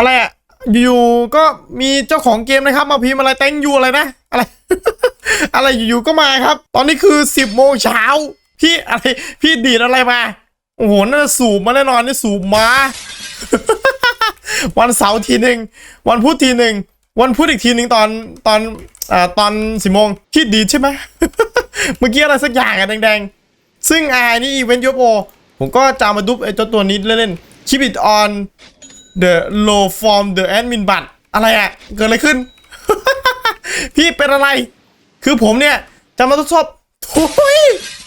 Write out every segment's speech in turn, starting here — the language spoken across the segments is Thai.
อะไรอะอยู่ๆก็มีเจ้าของเกมนะครับ มาพิมพ์อะไรแตงยูอะไรนะ อะไร อะไรอยู่ๆก็มาครับ ตอนนี้คือสิบโมงเช้าพี่อะไรพี่ดีดอะไรมาโอ้โหน่าสูบมาแน่นอนนี่สูบมาวันเสาร์ทีหนึ่งวันพุธทีหนึ่งวันพุธอีกทีหนึ่งตอนตอนอ่าตอนสิบโมงคิดดีดใช่ไหมเมื่อกี้อะไรสักอย่างอะแดงๆ ซึ่งอ่านี่อีเวนต์ยโอผมก็จะเอามาดุบไอ้เจ้าตัวนี้เล่นๆ keep it on the low form the admin บัตรอะไรอะเกิดอะไรขึ้น พี่เป็นอะไร คือผมเนี่ย จะมาทดสอบโอ้ย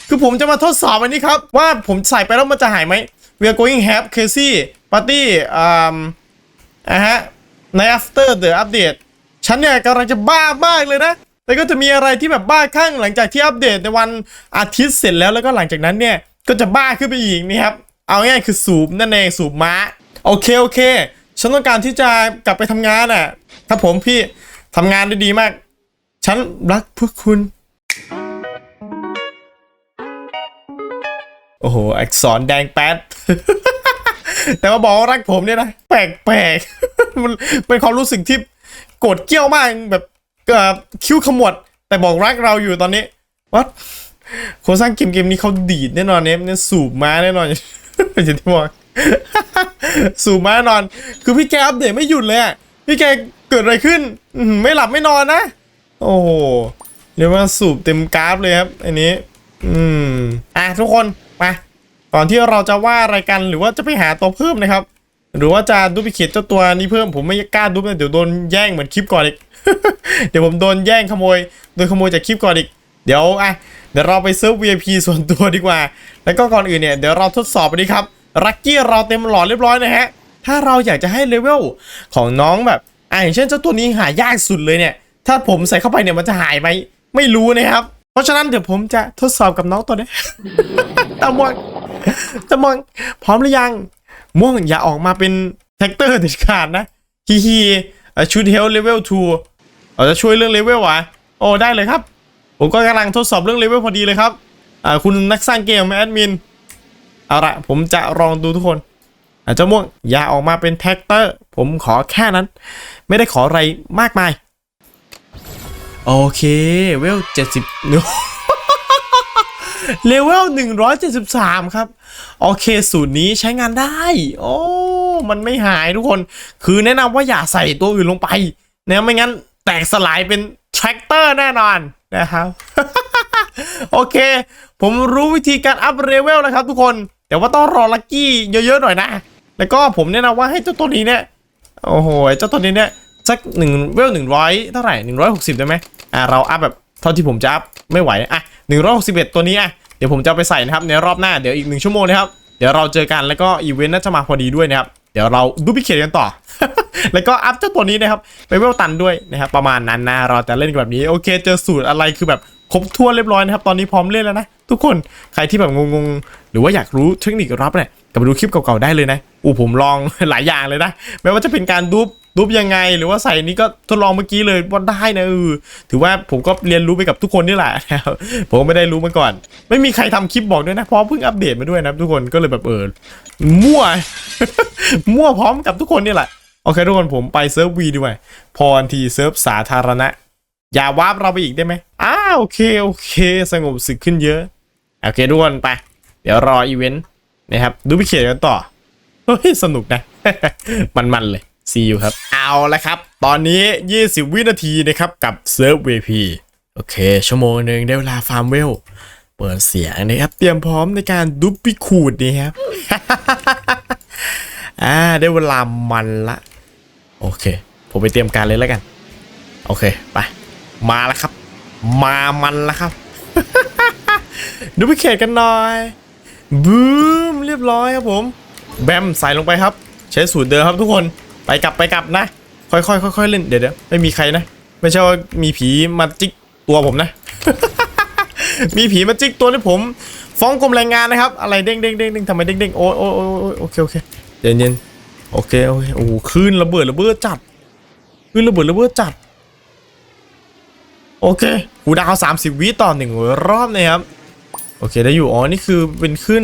คือผมจะมาทดสอบอันนี้ครับ ว่าผมใส่ไปแล้วมันจะหายไหม we are going have crazy party อ่าอะฮะใน after the update ฉันเนี่ยกำลังจะบ้ามากเลยนะแต่ก็จะมีอะไรที่แบบบ้าคลั่งหลังจากที่อัปเดตในวันอาทิตย์เสร็จแล้วแล้วก็หลังจากนั้นเนี่ย ก็จะบ้าขึ้นไปอีกนี่ครับ เอาง่ายคือสูบนั่นเองสูบม้า โอเคโอเค ฉันต้องการที่จะกลับไปทำงานอะครับผมพี่ทำงานได้ดีมาก ฉันรักพวกคุณ โอ้โห อักษรแดงแป๊ด แต่ว่าบอกว่ารักผมเนี่ยนะ แปลกแปลกมันเป็นความรู้สึกที่โกรธเกี้ยวมากแบบคิ้วขมวด แต่บอกรักเราอยู่ตอนนี้วัดคนสร้างเกมเกมนี้เขาดีดแน่นอนเนี่ยเนี่ยสูบม้าแน่นอนอย่างที่บอก สูบม้าแน่นอน คือพี่แกอัปเดตไม่หยุดเลยอะพี่แกเกิดอะไรขึ้นไม่หลับไม่นอนนะ โอ้โหเรียกว่าสูบเต็มกราฟเลยครับ อันนี้ อืม อะทุกคนมาก่อนที่เราจะว่าอะไรกันหรือว่าจะไปหาตัวเพิ่มนะครับ หรือว่าจะดูพิเคตเจ้าตัวนี้เพิ่มผมไม่กล้าดูนะเดี๋ยวโดนแย่งเหมือนคลิปก่อนอีก เดี๋ยวผมโดนแย่งขโมย โดนขโมยจากคลิปก่อนอีก เดี๋ยวอะเดี๋ยวเราไปเซิร์ฟ VIP ส่วนตัวดีกว่า แล้วก็ก่อนอื่นเนี่ยเดี๋ยวเราทดสอบไปดีครับ ลัคกี้เราเต็มหลอดเรียบร้อยนะฮะ ถ้าเราอยากจะให้เลเวลของน้องแบบอะอย่างเช่นเจ้าตัวนี้หายากสุดเลยเนี่ย ถ้าผมใส่เข้าไปเนี่ยมันจะหายไหมไม่รู้นะครับ เพราะฉะนั้นเดี๋ยวผมจะทดสอบกับน้องตัวนี้ตะมวงตะมวงพร้อมหรือยัง ม่วงอย่าออกมาเป็นแท็กเตอร์เด็ดขาดนะฮีฮีชุดเฮลเลเวล2เราจะช่วยเรื่องเลเวลวะโอ้ได้เลยครับ ผมก็กำลังทดสอบเรื่องเลเวลพอดีเลยครับคุณนักสร้างเกมแอดมิน เอาละผมจะลองดูทุกคนอาจจะม่วงอย่าออกมาเป็นแท็กเตอร์ ผมขอแค่นั้น ไม่ได้ขออะไรมากมาย โอเค เวลเจ็ดสิบเลเวล173ครับ โอเค สูตรนี้ใช้งานได้ โอ้มันไม่หายทุกคน คือแนะนำว่าอย่าใส่ตัวอื่นลงไปนะไม่งั้นแตกสลายเป็นแทรกเตอร์แน่นอนนะครับ โอเค ผมรู้วิธีการอัพเลเวลนะครับทุกคน แต่ว่าต้องรอลักกี้เยอะๆหน่อยนะ แล้วก็ผมแนะนำว่าให้เจ้าตัวนี้เนี่ย โอ้โห เจ้าตัวนี้เนี่ยสักหนึ่งเวลหนึ่งร้อยเท่าไหร่หนึ่งร้อยหกสิบได้ไหมอ่าเราอัพแบบเท่าที่ผมจะอัพไม่ไหวอะหนึ่งร้อยหกสิบเอ็ดตัวนี้อะเดี๋ยวผมจะไปใส่นะครับในรอบหน้าเดี๋ยวอีกหนึ่งชั่วโมงนะครับเดี๋ยวเราเจอกันแล้วก็อีเวนต์น่าจะมาพอดีด้วยนะครับเดี๋ยวเราดูพิเคทกันต่อ แล้วก็อัพเจ้าตัวนี้นะครับไปเวลตันด้วยนะครับประมาณนั้นนะเราจะเล่นกันแบบนี้โอเค เจอสูตรอะไรคือแบบครบถ้วนเรียบร้อยนะครับตอนนี้พร้อมเล่นแล้วนะทุกคนใครที่แบบงงๆ หรือว่าอยากรู้เทคนิครับเนี่ยกลับไปดูคลิปเก่าๆได้เลยนะอู้ผมลองหลายอย่างเลยนะไม่ว่าจะเป็นการดูปดูปยังไง หรือว่าใส่นี้ก็ทดลองเมื่อกี้เลยว่าได้นะเออถือว่าผมก็เรียนรู้ไปกับทุกคนนี่แหละนะผมไม่ได้รู้มาก่อน ไม่มีใครทำคลิปบอกด้วยนะเพราะเพิ่งอัปเดตมาด้วยนะทุกคนก็เลยแบบเออมั่ว มั่วพร้อมกับทุกคนนี่แหละโอเคทุกคนผมไปเซิร์ฟวีดีกว่าพรทีเซิร์ฟสาธารณะ อย่าวาร์ปเราไปอีกได้ไหมอ้าโอเคโอเค สงบสึกขึ้นเยอะ โอเคทุกคนไป เดี๋ยวรออีเวนต์นะครับดูพิเคทกันต่อเฮ้ยสนุกนะ มันๆเลยซีอยู่ครับ เอาละครับ ตอนนี้ 20 วินาทีนะครับกับเซิร์ฟ VP โอเค ชั่วโมงหนึ่งได้เวลาฟาร์มเวล เปิดเสียงนะครับ เตรียมพร้อมในการดุปปิขูดนี่ครับ อ่า ได้เวลามันละ โอเค ผมไปเตรียมการเลยแล้วกัน โอเค ไป มาแล้วครับ มามันแล้วครับ ดูพิเคทกันหน่อยบูมเรียบร้อยครับผม แบมใส่ลงไปครับ ใช้สูตรเดิมครับทุกคนไปกลับไปกลับนะ ค่อยๆค่อยๆเล่นเดี๋ยวเดี๋ยวไม่มีใครนะ ไม่ใช่ว่ามีผีมาจิกตัวผมนะ มีผีมาจิกตัวที่ผม ฟ้องกรมแรงงานนะครับ อะไรเด้งเด้งเด้งเด้งทำไมเด้งเด้งโอ้ยโอ้ยโอ้ยโอเคโอเคเย็นเย็นโอเคโอเคโอ้คลื่นระเบิดระเบ้อจัดคลื่นระเบิดระเบ้อจัด โอเคหูดาวสามสิบวิต่อหนึ่งรอบนะครับ โอเคได้อยู่ อ๋อ นี่คือเป็นขึ้น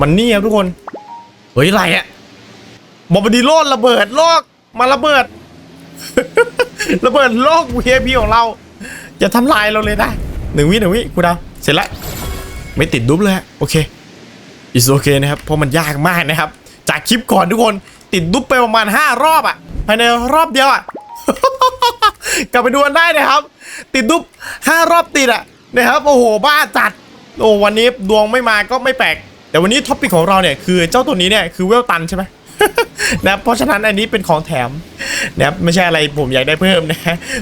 มันนี่ครับทุกคน เฮ้ยอะไรอะบอมบดีโลดระเบิดโลกมาระเบิด ระเบิดโลก VIP ของเรา อย่าทำลายเราเลยนะหนึ่งวิหนึ่งวิกูดาวเสร็จแล้วไม่ติดดุ๊บเลยฮะโอเค is โอเคนะครับ เพราะมันยากมากนะครับ จากคลิปก่อนทุกคนติดดุ๊บไปประมาณ 5 รอบอะภายในรอบเดียวอะกลับไปดูกันได้นะครับ ติดดุ๊บ5รอบติดอะนะครับโอ้โหบ้าจัด โอ้วันนี้ดวงไม่มาก็ไม่แปลก แต่วันนี้ท็อปปิกของเราเนี่ยคือเจ้าตัวนี้เนี่ยคือเวลตันใช่ไหมนะครับเพราะฉะนั้นอันนี้เป็นของแถมนะครับไม่ใช่อะไรผมอยากได้เพิ่มนะ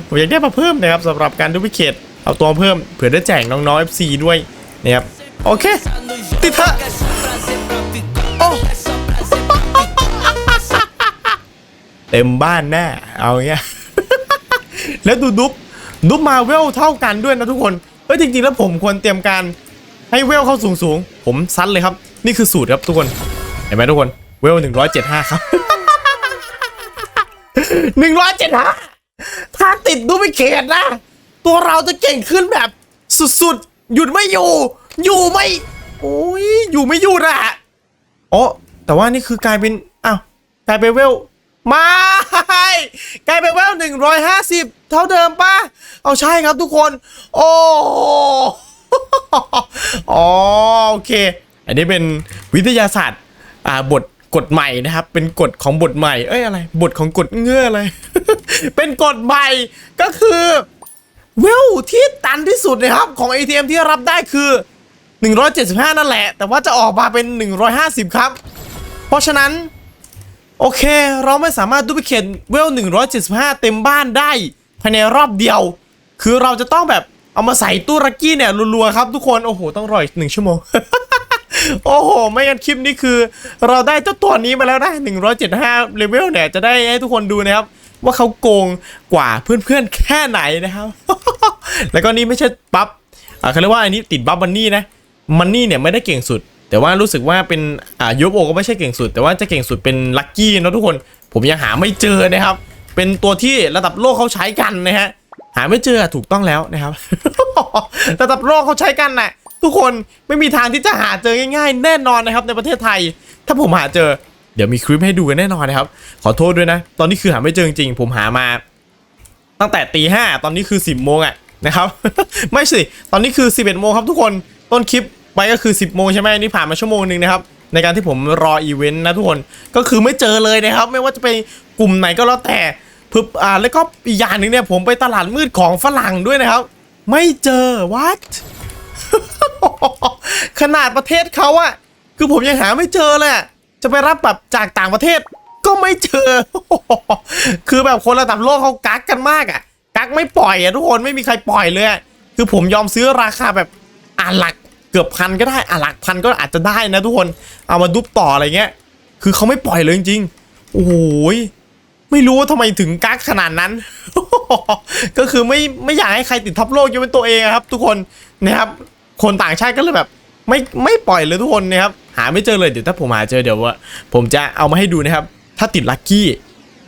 ผมอยากได้มาเพิ่มนะครับสำหรับการดูพิเคทเอาตัวเพิ่มเผื่อได้แจกน้องๆ FC ด้วยนะครับโอเค ติดเถอะโอ้เต็มบ้านแน่เอาเงี้ยแล้วดูดุ๊บดุ๊บมาเวลเท่ากันด้วยนะทุกคนเอ้ยจริงๆแล้วผมควรเตรียมการ ให้เวลเข้าสูงสูงๆผมซัดเลยครับ นี่คือสูตรครับทุกคน เห็นไหมทุกคน เวลหนึ่งร้อยเจ็ดห้าครับหนึ่งร้อยเจ็ดห้าถ้าติดดูไม่เขตนะ ตัวเราจะเก่งขึ้นแบบสุดๆ หยุดไม่อยู่ อยู่ไม่ โอ้ย อยู่ไม่อยู่นะอ๋อแต่ว่านี่คือกลายเป็น อ้าวกลายเป็นเวลไม่กลายเป็นเวลหนึ่งร้อยห้าสิบเท่าเดิมป่ะ เอาใช่ครับทุกคน โอ้ อ๋อโอเค อันนี้เป็นวิทยาศาสตร์อ่าบทกฎใหม่นะครับ เป็นกฎของบทใหม่ เอ้ยอะไร บทของกฎเงื่ออะไร เป็นกฎใหม่ก็คือเวลที่ตันที่สุดนะครับของ ATM ที่รับได้คือ 175 นั่นแหละ แต่ว่าจะออกมาเป็น 150 ครับ เพราะฉะนั้น โอเค เราไม่สามารถดูพิเคทเวล 175 เต็มบ้านได้ ภายในรอบเดียว คือเราจะต้องแบบ เอามาใส่ตู้รักกี้เนี่ยรัวๆครับทุกคน โอ้โห ต้องรออีกหนึ่งชั่วโมง โอ้โห ไม่งั้นคลิปนี้คือ เราได้เจ้าตัวนี้มาแล้วนะ175เลเวลเนี่ยจะได้ให้ทุกคนดูนะครับ ว่าเขาโกงกว่าเพื่อนๆแค่ไหนนะครับ แล้วก็นี่ไม่ใช่บัฟอ่าเขาเรียกว่าอันนี้ติดบัฟมันนี่นะมันนี่เนี่ยไม่ได้เก่งสุด แต่ว่ารู้สึกว่าเป็นอ่ายูโอก็ไม่ใช่เก่งสุด แต่ว่าจะเก่งสุดเป็นลัคกี้นะทุกคน ผมยังหาไม่เจอนะครับ เป็นตัวที่ระดับโลกเขาใช้กันนะฮะ หาไม่เจอถูกต้องแล้วนะครับระดับโลกเขาใช้กันน่ะทุกคนไม่มีทางที่จะหาเจอง่ายๆ แน่นอนนะครับ ในประเทศไทย ถ้าผมหาเจอ เดี๋ยวมีคลิปให้ดูกันแน่นอนนะครับ ขอโทษด้วยนะ ตอนนี้คือหาไม่เจอจริงๆผมหามา ตั้งแต่ตีห้าตอนนี้คือ10บโมงอะนะครับ ไม่สิตอนนี้คือ11โมงครับทุกคนต้นคลิปไปก็คือ10โมงใช่ไหมนี่ผ่านมาชั่วโมงหนึ่งนะครับในการที่ผมรออีเวนต์นะทุกคนก็คือไม่เจอเลยนะครับ ไม่ว่าจะไปกลุ่มไหนก็แล้วแต่ พึบอ่าแล้วก็อีกอย่างหนึ่งเนี่ยผมไปตลาดมืดของฝรั่งด้วยนะครับ ไม่เจอ what ขนาดประเทศเขาอะคือผมยังหาไม่เจอเลยจะไปรับแบบจากต่างประเทศก็ไม่เจอ คือแบบคนระดับโลกเขากักกันมากอะกักไม่ปล่อยอะทุกคนไม่มีใครปล่อยเลยคือผมยอมซื้อราคาแบบอ่าหลักเกือบพันก็ได้อ่าหลักพันก็อาจจะได้นะทุกคนเอามาดุบต่ออะไรเงี้ย คือเขาไม่ปล่อยเลยจริงๆโอ้โหย ไม่รู้ว่าทำไมถึงกักขนาดนั้น ก็คือไม่ไม่อยากให้ใครติดท็อปโลกยกเป็นตัวเองครับ ทุกคนนะครับคนต่างชาติก็เลยแบบ ไม่ไม่ปล่อยเลยทุกคนนะครับหาไม่เจอเลยเดี๋ยวถ้าผมหาเจอเดี๋ยวว่า ผมจะเอามาให้ดูนะครับ ถ้าติดลัคกี้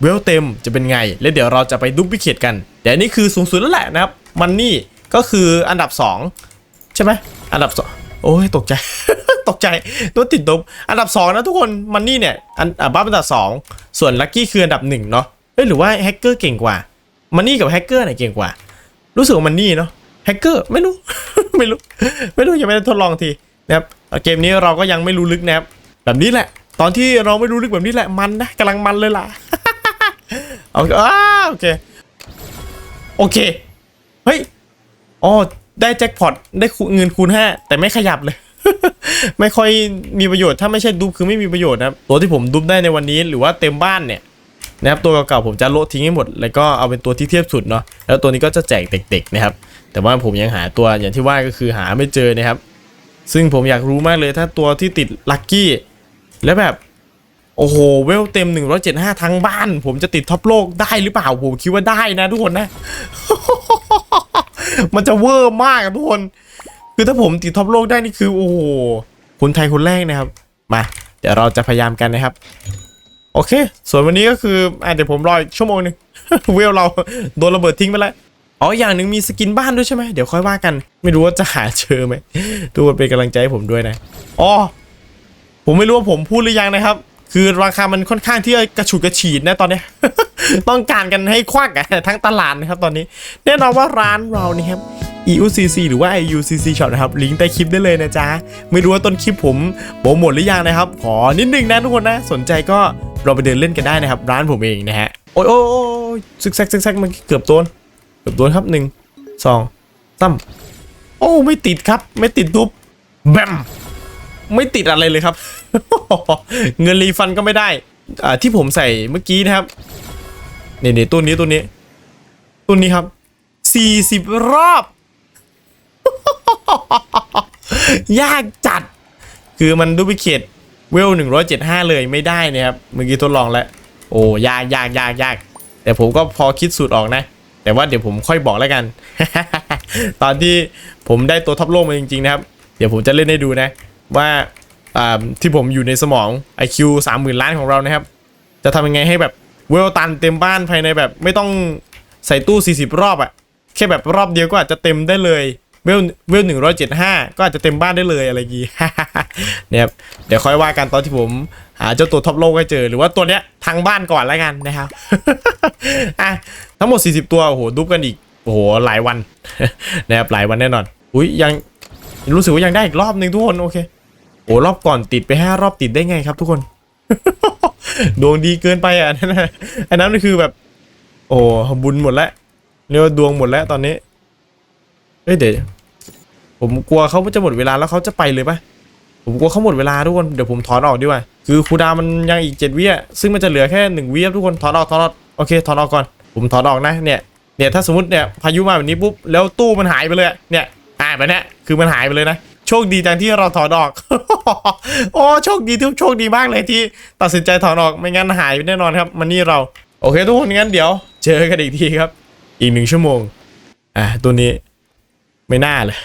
เวลเต็มจะเป็นไง แล้วเดี๋ยวเราจะไปดูพิเคทกันเดี๋ยวนี้คือสูงสุดแล้วแหละนะครับมันนี่ก็คืออันดับ 2 ใช่ไหมอันดับสองโอ้ยตกใจ ตกใจตัวติดลบอันดับ 2 นะทุกคนมันนี่เนี่ยอันอ่าบ้าอันดับ 2 ส่วนลัคกี้คืออันดับ1เนาะเอ้ยหรือว่าแฮกเกอร์เก่งกว่ามันนี่กับแฮกเกอร์ไหนเก่งกว่า รู้สึกว่ามันนี่เนาะแฮกเกอร์ไม่รู้ ไม่รู้ ไม่รู้ยังไม่ได้ทดลองทีนะครับเกมนี้เราก็ยังไม่รู้ลึกนะครับแบบนี้แหละ ตอนที่เราไม่รู้ลึกแบบนี้แหละมันนะกำลังมันเลยล่ะโอเคอ้าโอเคโอเคเฮ้ยอ๋อได้แจ็คพอตได้เงินคูณห้แต่ไม่ขยับเลย ไม่ค่อยมีประโยชน์ถ้าไม่ใช่ดูบคือไม่มีประโยชน์นะครับตัวที่ผมดูบได้ในวันนี้หรือว่าเต็มบ้านเนี่ยนะครับตัวเก่าๆผมจะโละทิ้งให้หมด แล้วก็เอาเป็นตัวที่เทียบสุดเนาะแล้วตัวนี้ก็จะแจกเด็กๆนะครับแต่ว่าผมยังหาตัวอย่างที่ว่าก็คือหาไม่เจอนะครับ ซึ่งผมอยากรู้มากเลยถ้าตัวที่ติดลัคกี้แล้วแบบโอ้โหเวลเต็ม 175 ทั้งบ้าน ผมจะติดท็อปโลกได้หรือเปล่าผมคิดว่าได้นะทุกคนนะ มันจะเวอร์มากทุกคน คือถ้าผมติดท็อปโลกได้นี่คือโอ้โหคนไทยคนแรกนะครับ มา เดี๋ยวเราจะพยายามกันนะครับ โอเค ส่วนวันนี้ก็คืออะเดี๋ยวผมรออีกชั่วโมงหนึงเวลเราโดนระเบิดทิ้งไปแล้วอ๋ออย่างหนึ่งมีสกินบ้านด้วยใช่ไหมเดี๋ยวค่อยว่ากัน ไม่รู้ว่าจะหาเจอไหมทุกคนเป็นกำลังใจให้ผมด้วยนะอ๋อผมไม่รู้ว่าผมพูดหรือยังนะครับ คือราคามันค่อนข้างที่จะกระฉุดกระฉีดนะตอนนี้ต้องการกันให้ควักทั้งตลาดนะครับตอนนี้แน่นอนว่าร้านเรานี่ครับ EUCC หรือว่า EUCC Shop นะครับ ลิงก์ใต้คลิปได้เลยนะจ๊ะ ไม่รู้ว่าต้นคลิปผมโปรโมทหรือยังนะครับ ขอนิดนึงนะทุกคนนะ สนใจก็เราไปเดินเล่นกันได้นะครับ ร้านผมเองนะฮะ โอ้ยโอ้ยซึกแซกซึกแซกมันเกือบโดน เกือบโดนครับหนึ่งสองสามโอ้ไม่ติดครับ ไม่ติดทุบแบมไม่ติดอะไรเลยครับ เงินรีฟันก็ไม่ได้ อ่าที่ผมใส่เมื่อกี้นะครับนี่นี่ตัวนี้ตัวนี้ตัวนี้ครับสี่สิบรอบ ยากจัด คือมันดูพิเคตเวลหนึ่งร้อยเจ็ดห้าเลยไม่ได้นะครับ เมื่อกี้ทดลองแล้ว โอ้ยากยากยากยากแต่ผมก็พอคิดสูตรออกนะ แต่ว่าเดี๋ยวผมค่อยบอกแล้วกัน ตอนที่ผมได้ตัวท็อปโลกมาจริงๆนะครับ เดี๋ยวผมจะเล่นให้ดูนะ ว่าที่ผมอยู่ในสมอง IQ 30,000 ล้านของเรานะครับ จะทำยังไงให้แบบเวลตันเต็มบ้านภายในแบบไม่ต้องใส่ตู้ 40 รอบอะแค่แบบรอบเดียวก็อาจจะเต็มได้เลย เวลเวลหนึ่งร้อยเจ็ดห้าก็อาจจะเต็มบ้านได้เลยอะไรอย่างงี้เนี่ยครับเดี๋ยวค่อยว่ากันตอนที่ผมหาเจ้าตัวท็อปโลกให้เจอหรือว่าตัวเนี้ยทางบ้านก่อนแล้วกันนะครับอะทั้งหมด 40 ตัวโอ้โหดุบกันอีกโอ้โหหลายวันนะครับหลายวันแน่นอนอุ้ยยังรู้สึกว่ายังได้อีกรอบหนึ่งทุกคนโอเคโอ้รอบก่อนติดไปห้ารอบติดได้ไงครับทุกคนดวงดีเกินไปอะนั่นน่ะอันนั้นมันคือแบบ โอ้บุญหมดแล้วเรียกว่าดวงหมดแล้วตอนนี้ เอ้ยเดี๋ยวผมกลัวเขาจะหมดเวลาแล้วเขาจะไปเลยปะผมกลัวเขาหมดเวลาทุกคนเดี๋ยวผมถอนออกดีกว่าคือครูดามันยังอีกเจ็ดวิอะซึ่งมันจะเหลือแค่หนึ่งวิครับทุกคนถอนออกถอนออกโอเคถอนออกก่อน ผมถอนออกนะเนี่ยเนี่ยถ้าสมมติเนี่ยพายุมาแบบนี้ปุ๊บแล้วตู้มันหายไปเลยเนี่ยอ่าแบบเนี้ยคือมันหายไปเลยนะโชคดีจังที่เราถอนออกโอ้โชคดีทุกโชคดีมากเลยที่ตัดสินใจถอนออกไม่งั้นหายไปแน่นอนครับ มันนี่เรา โอเคทุกคนงั้นเดี๋ยว เจอกันอีกทีครับ อีกหนึ่งชั่วโมงอะตัวนี้ ไม่น่าเลย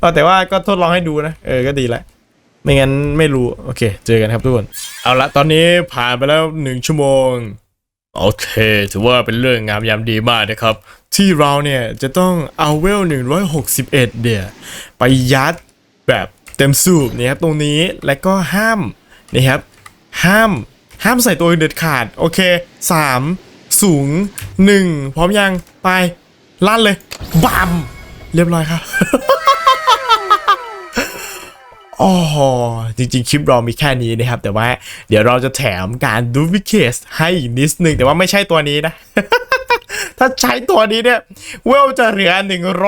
เอาแต่ว่าก็ทดลองให้ดูนะ เออ ก็ดีละ ไม่งั้นไม่รู้ โอเค เจอกันครับทุกคน เอาละตอนนี้ผ่านไปแล้วหนึ่งชั่วโมง โอเค ถือว่าเป็นเรื่องงามยามดีมากนะครับ ที่เราเนี่ยจะต้องเอาเวล 161 เดี๋ยไปยัดแบบเต็มสูบนะครับตรงนี้ และก็ห้ามนะครับ ห้าม ห้ามใส่ตัวเด็ดขาด โอเค 3 สูง 1 พร้อมยัง ไปลั่นเลยบัม เรียบร้อยครับอ๋อจริงๆ คลิปเรามีแค่นี้นะครับ แต่ว่าเดี๋ยวเราจะแถมการดูวิเคสให้อีกนิดนึง แต่ว่าไม่ใช่ตัวนี้นะ ถ้าใช้ตัวนี้เนี่ย เวลจะเหลือ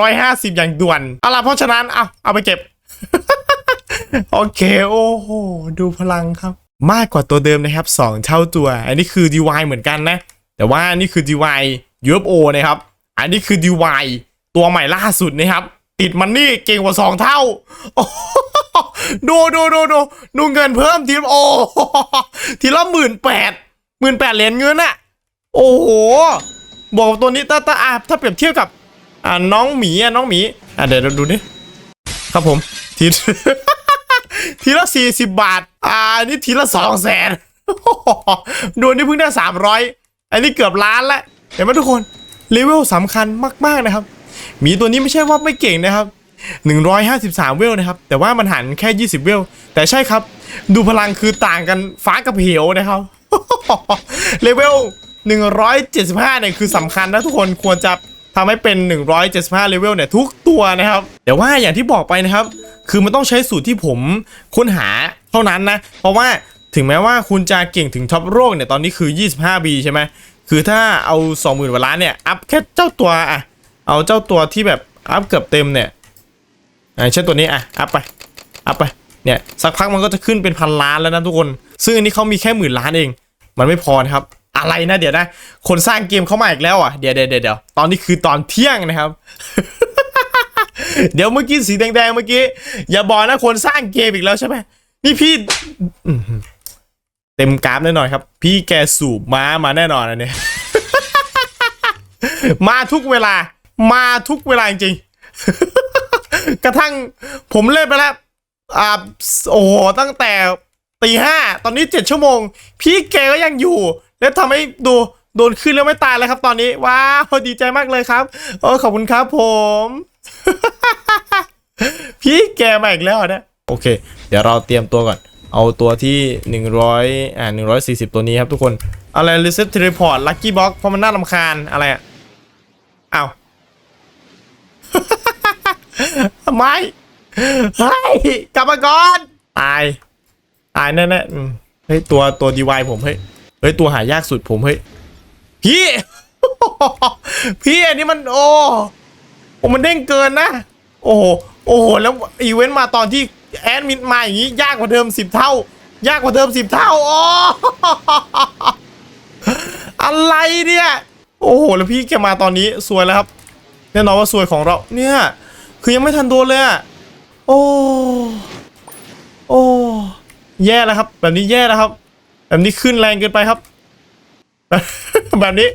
150 อย่างด่วน เอาล่ะเพราะฉะนั้น เอาเอาไปเก็บ โอเค โอ้โห ดูพลังครับ มากกว่าตัวเดิมนะครับ 2 เท่าตัว อันนี้คือ DY เหมือนกันนะ แต่ว่านี่คือ DY UFO นะครับ อันนี้คือ DY ตัวใหม่ล่าสุดนะครับ ติดมันนี่เก่งกว่า2เท่า ดูดูดูดูดูเงินเพิ่มทีละโอ้โหทีละหมื่นแปดหมื่นแปดเหรียญเงินอะโอ้โหบอกตัวนี้ตาตาอะถ้าเปรียบเทียบกับ อ่าน้องหมีอะน้องหมีอะเดี๋ยวเราดูนี่ครับผมทีทีละสี่สิบบาท อ่านี่ทีละสองแสนดูนี่เพิ่งได้สามร้อยอันนี้เกือบล้านแล้วเห็นไหมทุกคนเลเวลสำคัญมาก ๆ นะครับ หมีตัวนี้ไม่ใช่ว่าไม่เก่งนะครับ 153 เวลนะครับ แต่ว่ามันหันแค่ 20 เวล แต่ใช่ครับ ดูพลังคือต่างกันฟ้ากับเหวนะครับ เลเวล 175 เนี่ยคือสำคัญนะทุกคนควรจะทำให้เป็น 175 เลเวลเนี่ยทุกตัวนะครับ แต่ว่าอย่างที่บอกไปนะครับ คือมันต้องใช้สูตรที่ผมค้นหาเท่านั้นนะ เพราะว่าถึงแม้ว่าคุณจะเก่งถึงท็อปโลกเนี่ยตอนนี้คือ 25B ใช่ไหมคือถ้าเอา 20,000กว่าล้านเนี่ย อัพแค่เจ้าตัวอะ เอาเจ้าตัวที่แบบอัพเกือบเต็มเนี่ยอ่าเช่นตัวนี้อะอัพไปอัพไปเนี่ยสักพักมันก็จะขึ้นเป็นพันล้านแล้วนะทุกคน ซึ่งอันนี้เขามีแค่หมื่นล้านเอง มันไม่พอนะครับ อะไรนะเดี๋ยวนะ คนสร้างเกมเข้ามาอีกแล้วอะเดี๋ยวเดี๋ยวเดี๋ยวตอนนี้คือตอนเที่ยงนะครับ เดี๋ยวเมื่อกี้สีแดงๆเมื่อกี้อย่าบอกนะคนสร้างเกมอีกแล้วใช่ไหมนี่พี่เต็มกราฟแน่นอนครับ พี่แกสูบม้ามาแน่นอนอันเนี้ยมาทุกเวลา มาทุกเวลาจริงๆ กระทั่งผมเล่นไปแล้วอ่าโอ้โหตั้งแต่ตีห้าตอนนี้เจ็ดชั่วโมง พี่แกก็ยังอยู่ แล้วทำให้ดูโดนขึ้นแล้วไม่ตายเลยครับตอนนี้ ว้าวดีใจมากเลยครับโอ้ขอบคุณครับผม พี่แกมาอีกแล้วนะโอเค เดี๋ยวเราเตรียมตัวก่อน เอาตัวที่หนึ่งร้อยอ่าหนึ่งร้อยสี่สิบตัวนี้ครับทุกคน อะไร reset teleport lucky box เพราะมันน่ารำคาญอะไรอะอ้าว ทำไมเฮ้ยกลับมาก่อนตายตายแน่ๆอืมเฮ้ยตัวตัวดีวายผมเฮ้ยเฮ้ยตัวหายากสุดผมเฮ้ยพี่ พี่อันนี้มันโอ้โอ้มันเด้งเกินนะ โอ้โหโอ้โหแล้วอีเวนต์มาตอนที่แอดมินมาอย่างนี้ยากกว่าเดิมสิบเท่า ยากกว่าเดิมสิบเท่าโอ้อะไรเนี่ย โอ้โหแล้วพี่แกมาตอนนี้สวยแล้วครับ แน่นอนว่าสวยของเราเนี่ย คือยังไม่ทันโดนเลยอะโอ้โอ้แย่แล้วครับ แบบนี้แย่แล้วครับ แบบนี้ขึ้นแรงเกินไปครับ แบบนี้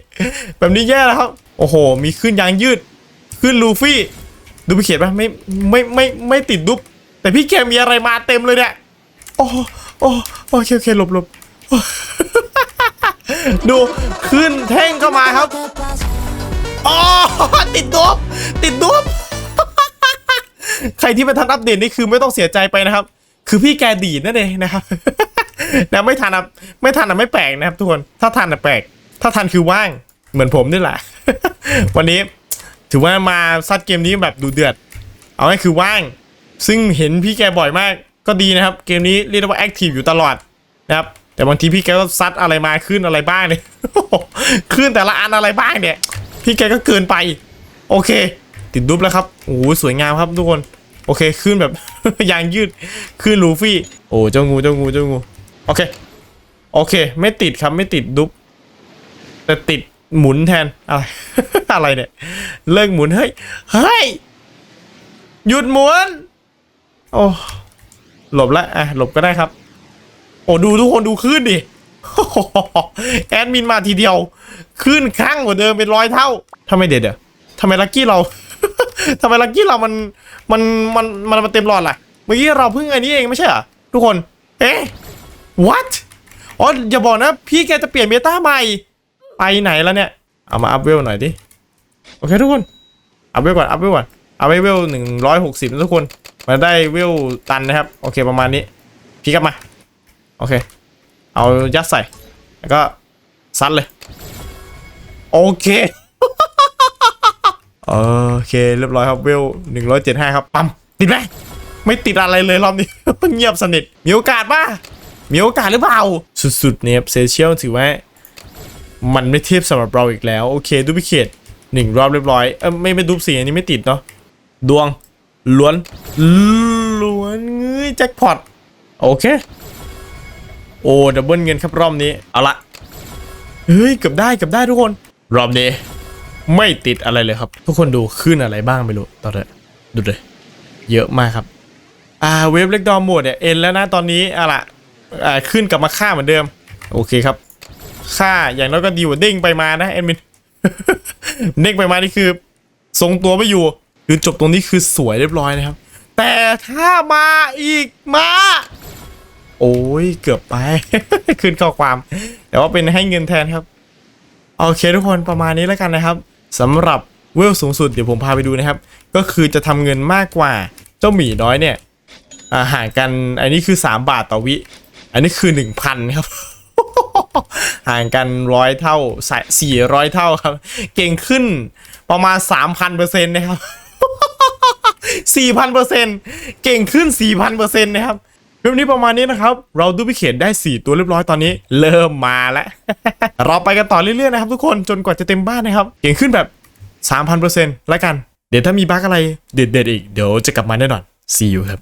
แบบนี้แย่แล้วครับ โอ้โห มีขึ้นยางยืด ขึ้นลูฟี่ ดูไปเขียนปะไม่ไม่ไม่ไม่ติดดุ๊บแต่พี่แกมีอะไรมาเต็มเลยเนี่ยโอ้โอ้โอเคโอเคหลบหลบดูขึ้นแท่งเข้ามาครับอ๋อติดดุ๊บติดดุ๊บ ใครที่ไม่ทันอัปเดตนี่คือไม่ต้องเสียใจไปนะครับ คือพี่แกดีนั่นเองนะครับนะไม่ทันอะไม่ทันอะไม่แปลกนะครับทุกคนถ้าทันอะแปลก ถ้าทันคือว่างเหมือนผมนี่แหละ วันนี้ถือว่ามาซัดเกมนี้แบบดูเดือด เอาง่ายคือว่าง ซึ่งเห็นพี่แกบ่อยมากก็ดีนะครับ เกมนี้เรียกได้ว่าแอคทีฟอยู่ตลอดนะครับแต่บางทีพี่แกก็ซัดอะไรมาขึ้นอะไรบ้างเนี่ยขึ้นแต่ละอันอะไรบ้างเนี่ย พี่แกก็เกินไป โอเค ติดดุบแล้วครับโอ้โหสวยงามครับทุกคน โอเคขึ้นแบบ ยางยืดขึ้นลูฟี่ โอ้เจ้างูเจ้างูเจ้างูโอเค โอเค ไม่ติดครับไม่ติดดุบแต่ติดหมุนแทนอะไรอะไรเนี่ย เลิกหมุนเฮ้ยเฮ้ยหยุดหมุนโอ้หลบละอะหลบก็ได้ครับ โอ้ดูทุกคนดูขึ้นดิแอดมินมาทีเดียว ขึ้นข้งกว่าเดิมเป็นร้อยเท่าทำไมเด็ดอะทำไมลักกี้เรา ทำไมลักกี้เรามันมันมันมันมาเต็มหลอดล่ะ เมื่อกี้เราเพิ่งไอ้นี้เองไม่ใช่เหรอทุกคน เอ๊ะ what อ๋ออย่าบอกนะ พี่แกจะเปลี่ยนเมตาใหม่ ไปไหนแล้วเนี่ย เอามาอัพเวลหน่อยดิ โอเคทุกคน อัพเวลก่อน อัพเวลก่อนเอาไว้เวลหนึ่งร้อยหกสิบทุกคน มาได้เวลตันนะครับ โอเคประมาณนี้ พี่กลับมา โอเค เอายัดใส่ แล้วก็ซัดเลย โอเค โอเคเรียบร้อยครับเวลหนึ่งร้อยเจ็ดห้าครับปั๊มติดไหมไม่ติดอะไรเลยรอบนี้ เงียบสนิท มีโอกาสป่ะมีโอกาสหรือเปล่า สุดๆเนี่ยเซเชียลถือว่า มันไม่เทียบสำหรับเราอีกแล้ว โอเคดูพิเคตหนึ่งรอบเรียบร้อยเออไม่ไม่ดูสีอันนี้ไม่ติดเนาะดวงล้วนล้วนเงยแจ็คพอตโอเค โอ้ดับเบิลเงินครับรอบนี้ เอาละเฮ้ยเกือบได้เกือบได้ทุกคน รอบนี้ ไม่ติดอะไรเลยครับ ทุกคนดูขึ้นอะไรบ้างไม่รู้ตอนนี้ดูเลยเยอะมากครับ อ่าเวฟเล็กดอมหมดเนี่ยเอ็นแล้วนะตอนนี้อาละอ่าขึ้นกลับมาค่าเหมือนเดิม โอเคครับ ค่าอย่างน้อยก็ดีกว่าเด้งไปมานะแอดมินเด้งไปมานี่คือ ทรงตัวไม่อยู่คือจบตรงนี้คือสวยเรียบร้อยนะครับ แต่ถ้ามาอีกมาโอ้ยเกือบไป ขึ้นข้อความ แต่ว่าเป็นให้เงินแทนครับ โอเคทุกคนประมาณนี้แล้วกันนะครับ สำหรับเวลสูงสุดเดี๋ยวผมพาไปดูนะครับ ก็คือจะทำเงินมากกว่าเจ้าหมีน้อยเนี่ยอ่าห่างกันอันนี้คือ 3 บาทต่อวิ อันนี้คือ 1,000 ครับ ห่างกันร้อยเท่าสี่ร้อยเท่าครับ เก่งขึ้นประมาณ 3,000เปอร์เซ็นต์นะครับ4,000เปอร์เซ็นต์เก่งขึ้น4,000เปอร์เซ็นต์นะครับ คลิปนี้ประมาณนี้นะครับ เราดูพิเขียนได้ 4 ตัวเรียบร้อยตอนนี้ เริ่มมาแล้ว เราไปกันต่อเรื่อยๆนะครับทุกคนจนกว่าจะเต็มบ้านนะครับ เก่งขึ้นแบบ 3,000เปอร์เซ็นต์แล้วกัน เดี๋ยวถ้ามีบั๊กอะไรเด็ดๆอีก เดี๋ยวจะกลับมาแน่นอน see you ครับ